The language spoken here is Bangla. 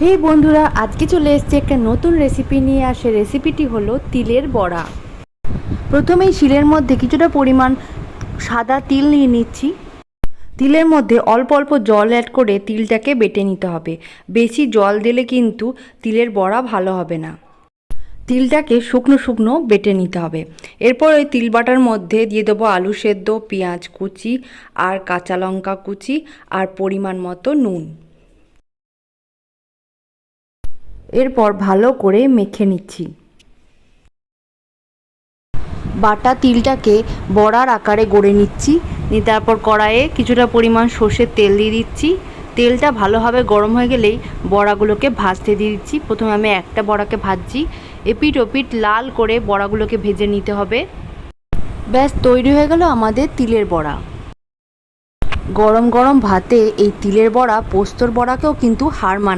হেই বন্ধুরা, আজকে চলে এসেছি একটা নতুন রেসিপি নিয়ে আসে রেসিপিটি হলো তিলের বড়া। প্রথমেই শিলের মধ্যে কিছুটা পরিমাণ সাদা তিল নিয়ে নিচ্ছি। তিলের মধ্যে অল্প অল্প জল অ্যাড করে তিলটাকে বেটে নিতে হবে। বেশি জল দিলে কিন্তু তিলের বড়া ভালো হবে না। তিলটাকে শুকনো শুকনো বেটে নিতে হবে। এরপর ওই তিল বাটার মধ্যে দিয়ে দেবো আলু সেদ্ধ, পেঁয়াজ কুচি, আর কাঁচা লঙ্কা কুচি, আর পরিমাণ মতো নুন। এরপর ভালো করে মেখে নিচ্ছি। বাটা তিলটাকে বড়ার আকারে গড়ে নিচ্ছি। নিয়ে তারপর কড়াইয়ে কিছুটা পরিমাণ সর্ষের তেল দিয়ে দিচ্ছি। তেলটা ভালোভাবে গরম হয়ে গেলেই বড়াগুলোকে ভাজতে দিয়ে দিচ্ছি। প্রথমে আমি একটা বড়াকে ভাজছি। এপিট ওপিট লাল করে বড়াগুলোকে ভেজে নিতে হবে। ব্যাস, তৈরি হয়ে গেল আমাদের তিলের বড়া। গরম গরম ভাতে এই তিলের বড়া, পোস্তর বড়াকেও কিন্তু হার মানা